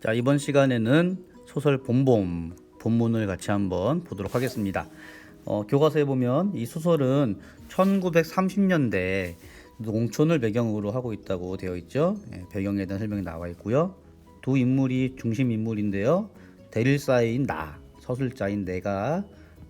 자, 이번 시간에는 소설 봄봄 본문을 같이 한번 보도록 하겠습니다. 어, 교과서에 보면 이 소설은 1930년대 농촌을 배경으로 하고 있다고 되어 있죠. 예, 배경에 대한 설명이 나와 있고요. 두 인물이 중심 인물인데요. 대릴사인 나, 서술자인 내가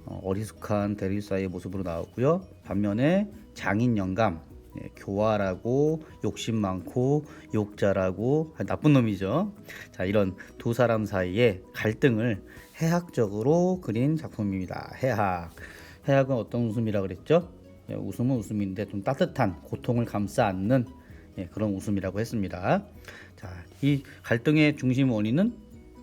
어, 어리숙한 대릴사의 모습으로 나오고요. 반면에 장인 영감, 예, 교활하고 욕심 많고 욕잘하고 나쁜 놈이죠. 자 이런 두 사람 사이의 갈등을 해학적으로 그린 작품입니다. 해학. 해학은 어떤 웃음이라 그랬죠? 예, 웃음은 웃음인데 좀 따뜻한 고통을 감싸 안는 예, 그런 웃음이라고 했습니다. 자, 이 갈등의 중심 원인은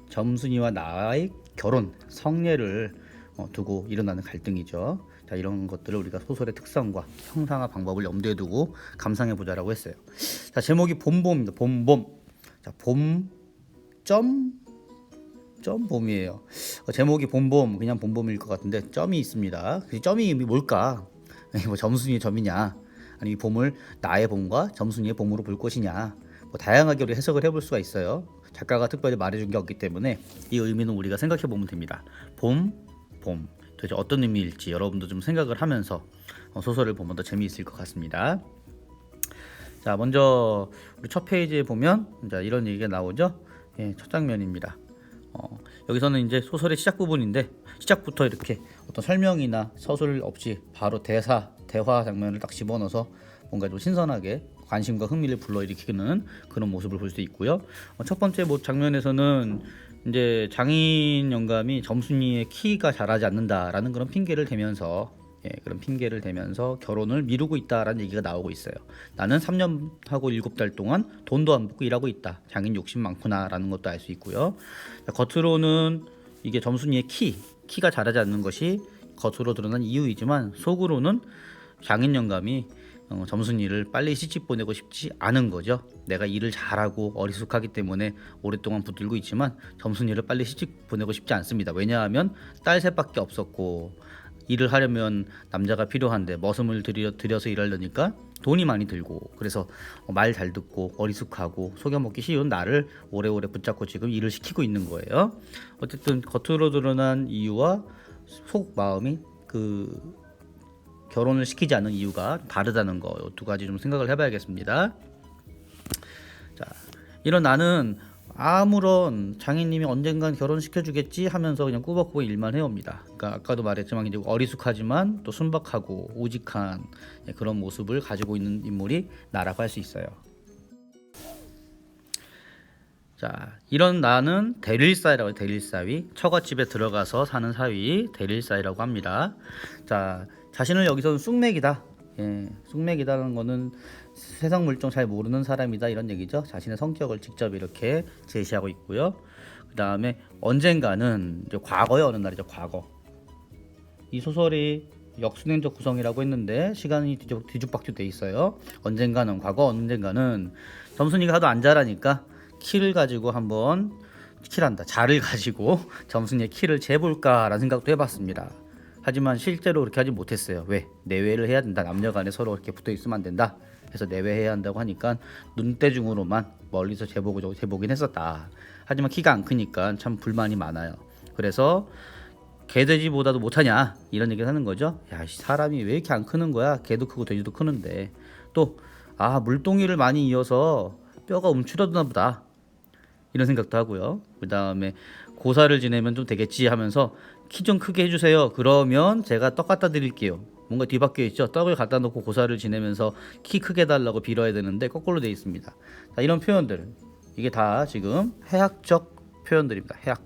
점순이와 나의 결혼, 성례를 어, 두고 일어나는 갈등이죠. 자, 이런 것들을 우리가 소설의 특성과 형상화 방법을 염두에 두고 감상해 보자라고 했어요. 자, 제목이 봄봄입니다. 봄봄. 자, 봄 점, 점 봄이에요. 어, 제목이 봄봄, 그냥 봄봄일 것 같은데 점이 있습니다. 그 점이 뭘까? 뭐 점순이의 점이냐? 아니 이 봄을 나의 봄과 점순이의 봄으로 볼 것이냐? 뭐 다양하게 우리 해석을 해볼 수가 있어요. 작가가 특별히 말해준 게 없기 때문에 이 의미는 우리가 생각해 보면 됩니다. 봄, 봄. 도대체 어떤 의미일지 여러분도 좀 생각을 하면서 어, 소설을 보면 더 재미있을 것 같습니다. 자, 먼저 우리 첫 페이지에 보면 자, 이런 얘기가 나오죠. 예, 첫 장면입니다. 어, 여기서는 이제 소설의 시작 부분인데 시작부터 이렇게 어떤 설명이나 서술 없이 바로 대사, 대화 장면을 딱 집어넣어서 뭔가 좀 신선하게 관심과 흥미를 불러일으키는 그런 모습을 볼 수 있고요. 어, 첫 번째 뭐 장면에서는 이제 장인 영감이 점순이의 키가 자라지 않는다라는 그런 핑계를 대면서 예, 그런 핑계를 대면서 결혼을 미루고 있다라는 얘기가 나오고 있어요. 나는 3년하고 7달 동안 돈도 안 받고 일하고 있다. 장인 욕심 많구나라는 것도 알 수 있고요. 자, 겉으로는 이게 점순이의 키, 키가 자라지 않는 것이 겉으로 드러난 이유이지만 속으로는 장인 영감이 어, 점순이를 빨리 시집 보내고 싶지 않은 거죠. 내가 일을 잘하고 어리숙하기 때문에 오랫동안 붙들고 있지만 점순이를 빨리 시집 보내고 싶지 않습니다. 왜냐하면 딸 셋밖에 없었고 일을 하려면 남자가 필요한데 머슴을 들여, 들여서 일하려니까 돈이 많이 들고 그래서 말 잘 듣고 어리숙하고 속여먹기 쉬운 나를 오래오래 붙잡고 지금 일을 시키고 있는 거예요. 어쨌든 겉으로 드러난 이유와 속 마음이 그 결혼을 시키지 않는 이유가 다르다는 거 두 가지 좀 생각을 해봐야겠습니다. 자, 이런 나는 아무런 장인님이 언젠간 결혼시켜 주겠지 하면서 그냥 꾸벅꾸벅 일만 해옵니다. 그러니까 아까도 말했지만 이제 어리숙하지만 또 순박하고 우직한 예, 그런 모습을 가지고 있는 인물이 나라고 할 수 있어요. 자, 이런 나는 대릴사이라고 해요. 대릴사위. 처갓집에 들어가서 사는 사위 대릴사이라고 합니다. 자, 자신을 여기서는 쑥맥이다. 예, 쑥맥이다는 거는 세상 물정 잘 모르는 사람이다 이런 얘기죠. 자신의 성격을 직접 이렇게 제시하고 있고요. 그 다음에 언젠가는 이제 과거의 어느 날이죠. 과거. 이 소설이 역순행적 구성이라고 했는데 시간이 뒤죽, 뒤죽박죽 돼 있어요. 언젠가는 과거, 언젠가는 점순이가 하도 안 자라니까 키를 가지고 한번 키란다. 자를 가지고 점순이의 키를 재볼까라는 생각도 해봤습니다. 하지만 실제로 그렇게 하지 못했어요. 왜? 내외를 해야 된다. 남녀 간에 서로 이렇게 붙어 있으면 안 된다. 해서 내외해야 한다고 하니까 눈대중으로만 멀리서 재보고 재보긴 했었다. 하지만 키가 안 크니까 참 불만이 많아요. 그래서 개돼지보다도 못하냐 이런 얘기를 하는 거죠. 야 사람이 왜 이렇게 안 크는 거야? 개도 크고 돼지도 크는데 또 아 물동이를 많이 이어서 뼈가 움츠러드나 보다 이런 생각도 하고요. 그 다음에 고사를 지내면 좀 되겠지 하면서 키 좀 크게 해주세요. 그러면 제가 떡 갖다 드릴게요. 뭔가 뒤바뀌어 있죠. 떡을 갖다 놓고 고사를 지내면서 키 크게 달라고 빌어야 되는데 거꾸로 돼 있습니다. 자, 이런 표현들 이게 다 지금 해학적 표현들입니다. 해학.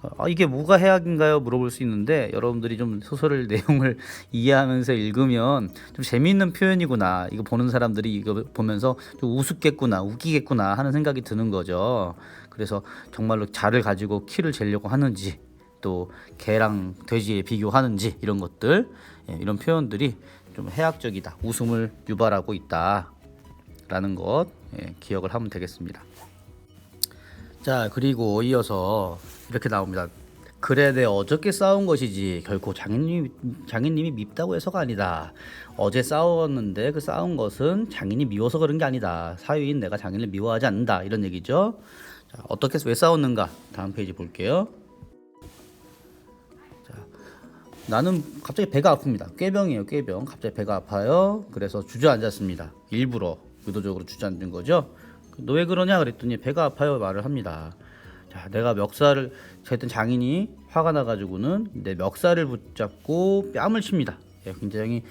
자, 아, 이게 뭐가 해학인가요? 물어볼 수 있는데 여러분들이 좀 소설을 내용을 이해하면서 읽으면 좀 재미있는 표현이구나. 이거 보는 사람들이 이거 보면서 좀 우습겠구나, 웃기겠구나 하는 생각이 드는 거죠. 그래서 정말로 자를 가지고 키를 재려고 하는지 또 개랑 돼지에 비교하는지 이런 것들 예, 이런 표현들이 좀 해학적이다 웃음을 유발하고 있다라는 것 예, 기억을 하면 되겠습니다. 자 그리고 이어서 이렇게 나옵니다. 그래 내 어저께 싸운 것이지 결코 장인님 장인님이 밉다고 해서가 아니다. 어제 싸웠는데 그 싸운 것은 장인이 미워서 그런 게 아니다. 사유인 내가 장인을 미워하지 않는다 이런 얘기죠. 자, 어떻게 해서 왜 싸웠는가? 다음 페이지 볼게요. 자, 나는 갑자기 배가 아픕니다. 꾀병이에요, 꾀병. 갑자기 배가 아파요. 그래서 주저앉았습니다. 일부러 의도적으로 주저앉은 거죠. 너 왜 그러냐 그랬더니 배가 아파요 말을 합니다. 자, 내가 멱살을 어쨌든 장인이 화가 나가지고는 내 멱살을 붙잡고 뺨을 칩니다. 예, 굉장히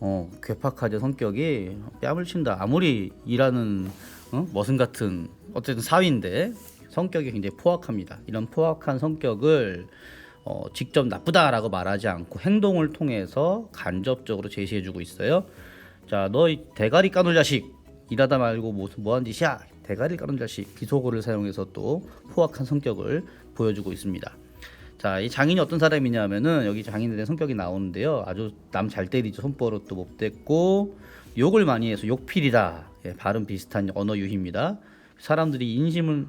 어, 괴팍하죠 성격이 뺨을 친다. 아무리 일하는 어? 머슴 같은 어쨌든 사위인데 성격이 굉장히 포악합니다. 이런 포악한 성격을 어, 직접 나쁘다라고 말하지 않고 행동을 통해서 간접적으로 제시해주고 있어요. 자, 너 이 대가리 까놀 자식 일하다 말고 뭐, 뭐한 짓이야? 대가리 까놀 자식 비속어를 사용해서 또 포악한 성격을 보여주고 있습니다. 자, 이 장인이 어떤 사람이냐면은 여기 대한 성격이 나오는데요. 아주 남 잘 때리죠. 손버릇도 못 댔고 욕을 많이 해서 욕필이다. 예, 발음 비슷한 언어 유희입니다. 사람들이 인심을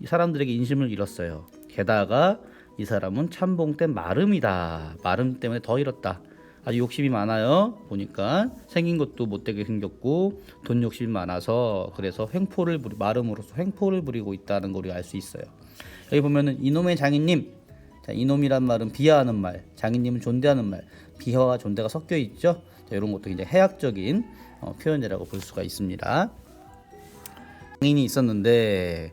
이 사람들에게 인심을 잃었어요. 게다가 이 사람은 참봉된 마름이다. 마름 때문에 더 잃었다. 아주 욕심이 많아요. 보니까 생긴 것도 못되게 생겼고 돈 욕심이 많아서 그래서 횡포를 부리, 마름으로서 횡포를 부리고 있다는 걸 우리가 알 수 있어요. 여기 보면은 이놈의 장인님 자, 이놈이란 말은 비하하는 말, 장인님은 존대하는 말, 비하와 존대가 섞여 있죠. 자, 이런 것도 이제 해학적인 어, 표현이라고 볼 수가 있습니다. 장인이 있었는데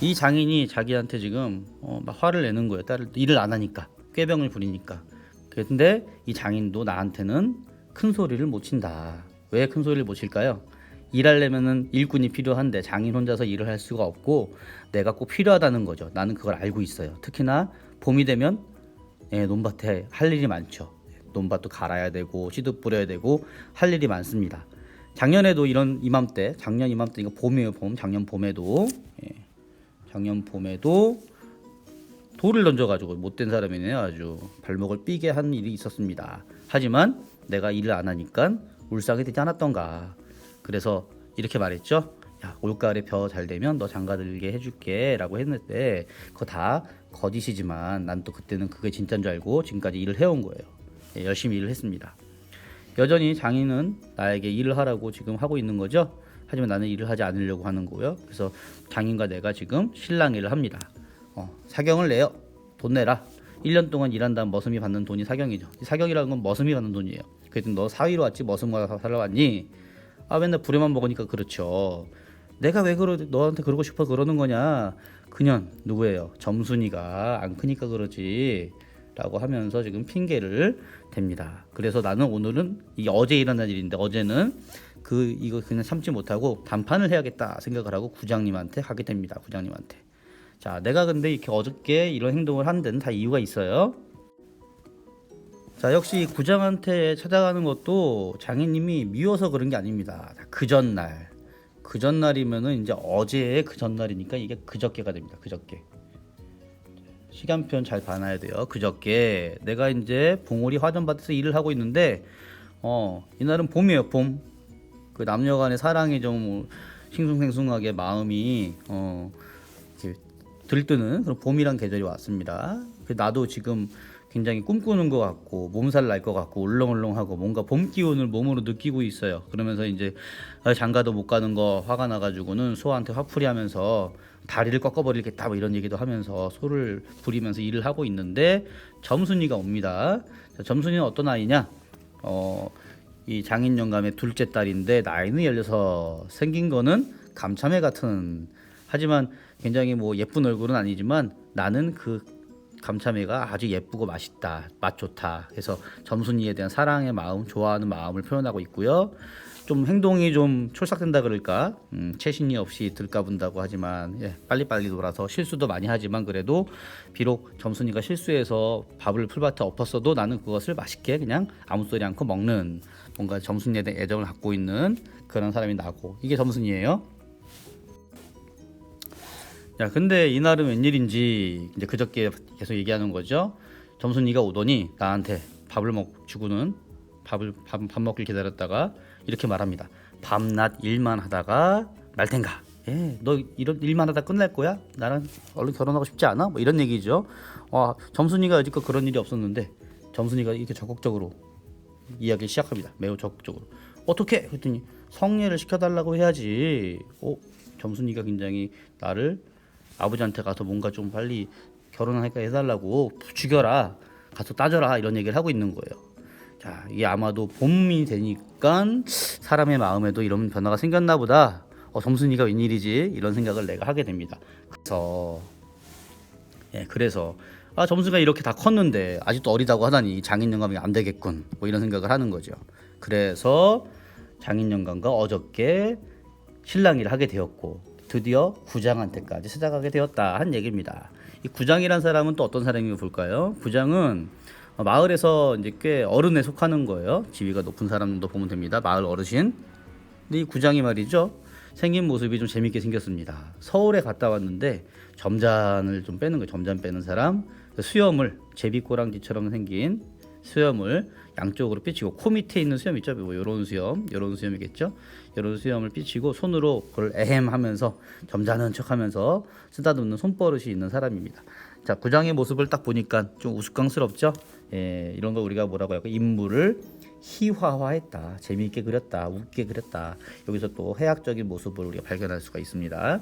이 장인이 자기한테 지금 어, 막 화를 내는 거예요. 딸을 일을 안 하니까 꾀병을 부리니까. 근데 이 장인도 나한테는 큰 소리를 못 친다. 왜 큰 소리를 못 칠까요? 일하려면은 일꾼이 필요한데 장인 혼자서 일을 할 수가 없고 내가 꼭 필요하다는 거죠. 나는 그걸 알고 있어요. 특히나 봄이 되면 예, 논밭에 할 일이 많죠. 논밭도 갈아야 되고 씨도 뿌려야 되고 할 일이 많습니다. 작년에도 이런 이맘때, 작년 이맘때 이거 봄이에요, 봄. 작년 봄에도 예, 작년 봄에도 돌을 던져가지고 못된 사람이네요. 아주 발목을 삐게 한 일이 있었습니다. 하지만 내가 일을 안 하니까 울상이 되지 않았던가. 그래서 이렇게 말했죠. 야, 올가을에 벼 잘 되면 너 장가 들게 해줄게 라고 했는데 그거 다 거짓이지만 난 또 그때는 그게 진짜인 줄 알고 지금까지 일을 해온 거예요. 예, 열심히 일을 했습니다. 여전히 장인은 나에게 일을 하라고 지금 하고 있는 거죠. 하지만 나는 일을 하지 않으려고 하는 거고요. 그래서 장인과 내가 지금 일을 합니다. 어, 사경을 내요. 돈 내라. 1년 동안 일한 다음 머슴이 받는 돈이 사경이죠. 이 사경이라는 건 머슴이 받는 돈이에요. 그래도 너 사위로 왔지 머슴과 살아왔니? 아 맨날 부려만 먹으니까 그렇죠. 내가 왜 그러 너한테 그러고 싶어 그러는 거냐? 그년 누구예요? 점순이가 안 크니까 그러지. 라고 하면서 지금 핑계를 댑니다. 그래서 나는 오늘은 이게 어제 일어난 일인데 어제는 그 이거 그냥 참지 못하고 단판을 해야겠다 생각을 하고 구장님한테 하게 됩니다. 구장님한테. 자, 내가 근데 이렇게 어저께 이런 행동을 한 데는 다 이유가 있어요. 자, 역시 구장한테 찾아가는 것도 장인님이 미워서 그런 게 아닙니다. 그 전날. 그 전날이면은 이제 어제의 그 전날이니까 이게 그저께가 됩니다. 그저께. 시간표는 잘 봐놔야 돼요. 그저께 내가 이제 봉오리 화전밭에서 일을 하고 있는데 어 이날은 봄이에요. 봄. 그 남녀간의 사랑이 좀 싱숭생숭하게 마음이 어 들뜨는 그런 봄이란 계절이 왔습니다. 그 나도 지금 굉장히 꿈꾸는 것 같고 몸살 날 것 같고 울렁울렁하고 뭔가 봄 기운을 몸으로 느끼고 있어요. 그러면서 이제 아, 장가도 못 가는 거 화가 나가지고는 소한테 화풀이하면서 다리를 꺾어버리겠다 뭐 이런 얘기도 하면서 소를 부리면서 일을 하고 있는데 점순이가 옵니다. 자, 점순이는 어떤 아이냐? 어, 이 장인 영감의 둘째 딸인데 나이는 16 생긴 거는 감참해 같은 하지만 굉장히 뭐 예쁜 얼굴은 아니지만 나는 그 감참회가 아주 예쁘고 맛있다, 맛 좋다. 그래서 점순이에 대한 사랑의 마음, 좋아하는 마음을 표현하고 있고요. 좀 행동이 좀 촐싹된다 그럴까, 음, 채신이 없이 들까분다고 하지만 예, 빨리빨리 놀아서 실수도 많이 하지만 그래도 비록 점순이가 실수해서 밥을 풀밭에 엎었어도 나는 그것을 맛있게 그냥 아무 소리 않고 먹는 뭔가 점순이에 대한 애정을 갖고 있는 그런 사람이 나고 이게 점순이에요. 야, 근데 이날은 웬일인지 이제 그저께 계속 얘기하는 거죠. 점순이가 오더니 나한테 밥을 먹 주고는 밥을 밥, 밥 먹길 기다렸다가 이렇게 말합니다. 밤낮 일만 하다가 말 텐가. 예, 너 이런 일만 하다 끝날 거야? 나랑 얼른 결혼하고 싶지 않아? 뭐 이런 얘기죠. 와, 점순이가 여지껏 그런 일이 없었는데 점순이가 이렇게 적극적으로 이야기를 시작합니다. 매우 적극적으로. 어떻게? 그랬더니 성례를 시켜달라고 해야지. 어, 점순이가 굉장히 나를 아버지한테 가서 뭔가 좀 빨리 결혼하니까 해달라고 죽여라. 가서 따져라. 이런 얘기를 하고 있는 거예요. 자, 이게 아마도 봄이 되니까 사람의 마음에도 이런 변화가 생겼나 보다. 어, 점순이가 웬일이지? 이런 생각을 내가 하게 됩니다. 그래서 예, 그래서 아, 점수가 이렇게 다 컸는데 아직도 어리다고 하다니 장인 영감이 안 되겠군. 뭐 이런 생각을 하는 거죠. 그래서 장인 영감과 어저께 신랑이를 하게 되었고 드디어 구장한테까지 찾아가게 되었다 한 얘기입니다. 이 구장이란 사람은 또 어떤 사람이면 볼까요? 구장은 어, 마을에서 이제 꽤 어른에 속하는 거예요. 지위가 높은 사람도 보면 됩니다. 마을 어르신. 근데 이 구장이 말이죠. 생긴 모습이 좀 재밌게 생겼습니다. 서울에 갔다 왔는데 점잔을 좀 빼는 거예요. 점잔 빼는 사람. 수염을 제비꼬랑지처럼 생긴 수염을 양쪽으로 삐치고 코 밑에 있는 수염 있죠. 뭐 요런 수염, 요런 수염이겠죠. 요런 수염을 삐치고 손으로 그걸 에헴 하면서 점잖은 척 하면서 쓰다듬는 손버릇이 있는 사람입니다. 자, 구장의 모습을 딱 보니까 좀 우스꽝스럽죠. 예, 이런 걸 우리가 뭐라고 할까? 인물을 희화화했다, 재미있게 그렸다, 웃게 그렸다. 여기서 또 해학적인 모습을 우리가 발견할 수가 있습니다.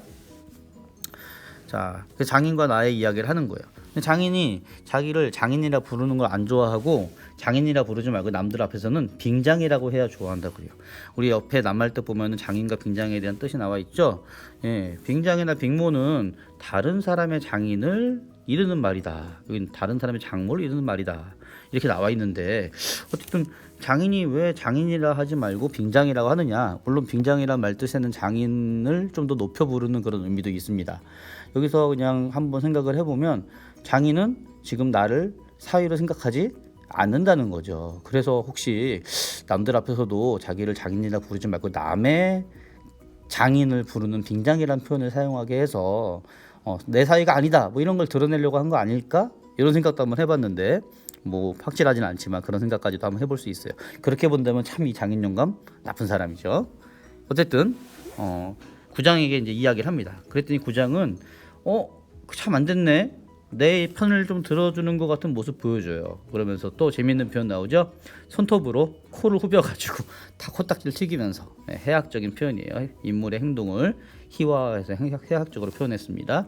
자, 그 장인과 나의 이야기를 하는 거예요. 장인이 자기를 장인이라 부르는 걸 안 좋아하고 장인이라 부르지 말고 남들 앞에서는 빙장이라고 해야 좋아한다 그래요. 우리 옆에 남할 때 보면은 장인과 빙장에 대한 뜻이 나와 있죠. 예, 빙장이나 빙모는 다른 사람의 장인을 이르는 말이다. 다른 사람의 장모를 이르는 말이다. 이렇게 나와 있는데 어쨌든 장인이 왜 장인이라 하지 말고 빙장이라고 하느냐? 물론 빙장이란 말 뜻에는 장인을 좀 더 높여 부르는 그런 의미도 있습니다. 여기서 그냥 한번 생각을 해보면 장인은 지금 나를 사위로 생각하지 않는다는 거죠. 그래서 혹시 남들 앞에서도 자기를 장인이라 부르지 말고 남의 장인을 부르는 빙장이라는 표현을 사용하게 해서 어, 내 사이가 아니다 뭐 이런 걸 드러내려고 한 거 아닐까 이런 생각도 한번 해봤는데 뭐 확실하진 않지만 그런 생각까지도 한번 해볼 수 있어요. 그렇게 본다면 참 이 장인 영감 나쁜 사람이죠. 어쨌든 어, 구장에게 이제 이야기를 합니다. 그랬더니 구장은 어 참 안 됐네. 내 편을 좀 들어주는 것 같은 모습 보여줘요. 그러면서 또 재밌는 표현 나오죠. 손톱으로 코를 후벼가지고 다 코딱지를 튀기면서 네, 해학적인 표현이에요. 인물의 행동을 희화해서 해학- 해학적으로 표현했습니다.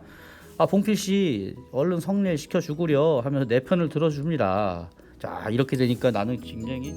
아 봉필 씨 얼른 성례 시켜 주구려 하면서 내 편을 들어줍니다. 자 이렇게 되니까 나는 굉장히